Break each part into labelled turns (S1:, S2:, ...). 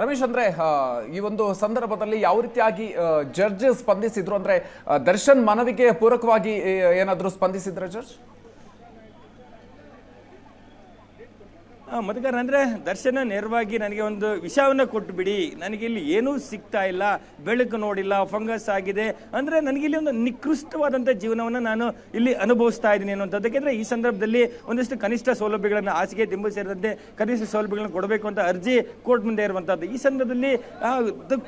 S1: ರಮೇಶ್ ಅಂದ್ರೆ ಈ ಒಂದು ಸಂದರ್ಭದಲ್ಲಿ ಯಾವ ರೀತಿಯಾಗಿ ಜಡ್ಜ್ ಸ್ಪಂದಿಸಿದ್ರು? ಅಂದ್ರೆ ದರ್ಶನ್ ಮನವಿಗೆ ಪೂರಕವಾಗಿ ಏನಾದರೂ ಸ್ಪಂದಿಸಿದ್ರ ಜಡ್ಜ್
S2: ಮಧುಕರ್, ಅಂದರೆ ದರ್ಶನ ನೇರವಾಗಿ ನನಗೆ ಒಂದು ವಿಷಯವನ್ನು ಕೊಟ್ಟು ಬಿಡಿ. ನನಗೆ ಇಲ್ಲಿ ಏನೂ ಸಿಗ್ತಾ ಇಲ್ಲ, ಬೆಳಕು ನೋಡಿಲ್ಲ, ಫಂಗಸ್ ಆಗಿದೆ. ಅಂದರೆ ನನಗೆ ಇಲ್ಲಿ ಒಂದು ನಿಕೃಷ್ಟವಾದಂಥ ಜೀವನವನ್ನು ನಾನು ಇಲ್ಲಿ ಅನುಭವಿಸ್ತಾ ಇದ್ದೀನಿ ಅನ್ನೋದಕ್ಕೆ ಯಾಕೆಂದರೆ ಈ ಸಂದರ್ಭದಲ್ಲಿ ಒಂದಿಷ್ಟು ಕನಿಷ್ಠ ಸೌಲಭ್ಯಗಳನ್ನು ಹಾಸಿಗೆ ದಿಂಬು ಸೇರಿದಂತೆ ಕನಿಷ್ಠ ಸೌಲಭ್ಯಗಳನ್ನು ಕೊಡಬೇಕು ಅಂತ ಅರ್ಜಿ ಕೋರ್ಟ್ ಮುಂದೆ ಇರುವಂಥದ್ದು. ಈ ಸಂದರ್ಭದಲ್ಲಿ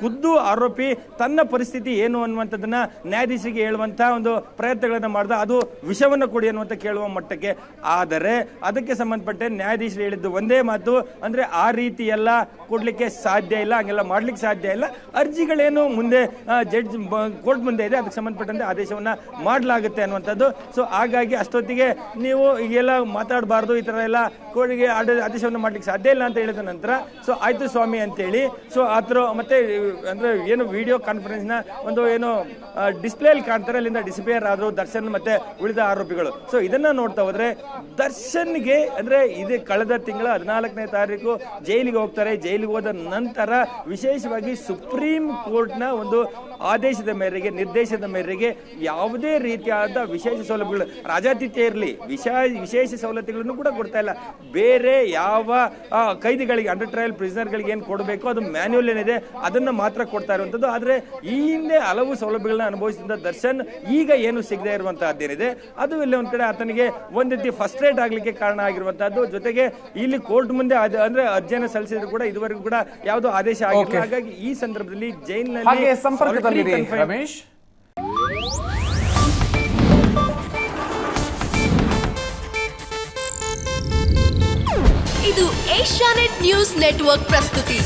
S2: ಖುದ್ದು ಆರೋಪಿ ತನ್ನ ಪರಿಸ್ಥಿತಿ ಏನು ಅನ್ನುವಂಥದ್ದನ್ನ ನ್ಯಾಯಾಧೀಶರಿಗೆ ಹೇಳುವಂಥ ಒಂದು ಪ್ರಯತ್ನಗಳನ್ನು ಮಾಡಿದ. ಅದು ವಿಷವನ್ನು ಕೊಡಿ ಅನ್ನುವಂಥ ಕೇಳುವ ಮಟ್ಟಕ್ಕೆ. ಆದರೆ ಅದಕ್ಕೆ ಸಂಬಂಧಪಟ್ಟ ನ್ಯಾಯಾಧೀಶರು ಹೇಳಿದ್ದು ಒಂದೇ ಮಾತು, ಅಂದ್ರೆ ಆ ರೀತಿ ಎಲ್ಲ ಕೊಡ್ಲಿಕ್ಕೆ ಸಾಧ್ಯ ಇಲ್ಲ, ಹಂಗೆಲ್ಲ ಮಾಡ್ಲಿಕ್ಕೆ ಸಾಧ್ಯ ಇಲ್ಲ. ಅರ್ಜಿಗಳೇನು ಮುಂದೆ ಜಡ್ಜ್ ಕೋರ್ಟ್ ಮುಂದೆ ಇದೆ, ಅದಕ್ಕೆ ಸಂಬಂಧಪಟ್ಟಂತೆ ಆದೇಶವನ್ನ ಮಾಡಲಾಗುತ್ತೆ ಅನ್ನುವಂಥದ್ದು. ಸೊ ಹಾಗಾಗಿ ಅಷ್ಟೊತ್ತಿಗೆ ನೀವು ಈಗೆಲ್ಲ ಮಾತಾಡಬಾರ್ದು, ಈ ತರ ಎಲ್ಲ ಕೋರ್ಟ್ಗೆ ಆದೇಶವನ್ನು ಮಾಡ್ಲಿಕ್ಕೆ ಸಾಧ್ಯ ಇಲ್ಲ ಅಂತ ಹೇಳಿದ ನಂತರ ಸೊ ಆಯ್ತು ಸ್ವಾಮಿ ಅಂತೇಳಿ. ಸೊ ಆತರ ಮತ್ತೆ, ಅಂದ್ರೆ ಏನು ವಿಡಿಯೋ ಕಾನ್ಫರೆನ್ಸ್ನ ಒಂದು ಏನು ಡಿಸ್ಪ್ಲೇ ಅಲ್ಲಿ ಕಾಣ್ತಾರೆ, ಅಲ್ಲಿಂದ ಡಿಸ್ಪ್ಲೇರ್ ಆದ್ರು ದರ್ಶನ್ ಮತ್ತೆ ಉಳಿದ ಆರೋಪಿಗಳು. ಸೊ ಇದನ್ನ ನೋಡ್ತಾ ಹೋದ್ರೆ ದರ್ಶನ್ಗೆ, ಅಂದ್ರೆ ಇದೆ ಕಳೆದ ತಿಂಗಳ ಹದಿನಾಲ್ಕನೇ ತಾರೀಕು ಜೈಲಿಗೆ ಹೋಗ್ತಾರೆ. ಜೈಲಿಗೆ ಹೋದ ನಂತರ ವಿಶೇಷವಾಗಿ ಸುಪ್ರೀಂ ಕೋರ್ಟ್ನ ಒಂದು ಆದೇಶದ ಮೇರೆಗೆ ನಿರ್ದೇಶದ ಮೇರೆಗೆ ಯಾವುದೇ ರೀತಿಯಾದ ವಿಶೇಷ ಸೌಲಭ್ಯಗಳು, ರಾಜಾತಿಥ್ಯ ಇರಲಿ, ವಿಶಾ, ವಿಶೇಷ ಸವಲತ್ತುಗಳನ್ನು ಕೂಡ ಕೊಡ್ತಾ ಇಲ್ಲ. ಬೇರೆ ಯಾವ ಕೈದಿಗಳಿಗೆ ಅಂಡರ್ ಟ್ರಯಲ್ ಪ್ರಿಸನರ್ಗಳಿಗೆ ಏನು ಕೊಡಬೇಕು ಅದು ಮ್ಯಾನ್ಯುಯಲ್ ಏನಿದೆ, ಅದನ್ನು ಮಾತ್ರ ಕೊಡ್ತಾ ಇರುವಂಥದ್ದು ಆದರೆ ಈ ಹಿಂದೆ ಹಲವು ಸೌಲಭ್ಯಗಳನ್ನ ಅನುಭವಿಸಿದ ದರ್ಶನ್ ಈಗ ಏನು ಸಿಗದೆ ಇರುವಂತಹದ್ದೇನಿದೆ, ಅದು ಇಲ್ಲಿ ಒಂದು ಕಡೆ ಆತನಿಗೆ ಒಂದು ರೀತಿ ಫಸ್ಟ್ ರೇಟ್ ಆಗಲಿಕ್ಕೆ ಕಾರಣ ಆಗಿರುವಂತಹದ್ದು. ಜೊತೆಗೆ ಕೋರ್ಟ್ ಮುಂದೆ ಅದ್- ಅಂದ್ರೆ ಅರ್ಜಿಯನ್ನು ಸಲ್ಲಿಸಿದ್ರು ಕೂಡ ಇದುವರೆಗೂ ಕೂಡ ಯಾವುದೋ ಆದೇಶ ಆಗಿಲ್ಲ.
S1: Okay.
S2: ಹಾಗಾಗಿ ಈ ಸಂದರ್ಭದಲ್ಲಿ
S1: ಹಾಗೆ ಸಂಪರ್ಕದಲ್ಲಿರಿ
S2: solitary confined-
S1: ರಮೇಶ್.
S3: ಇದು ಏಷ್ಯಾನೆಟ್ ನ್ಯೂಸ್ ನೆಟ್ವರ್ಕ್ ಪ್ರಸ್ತುತಿ.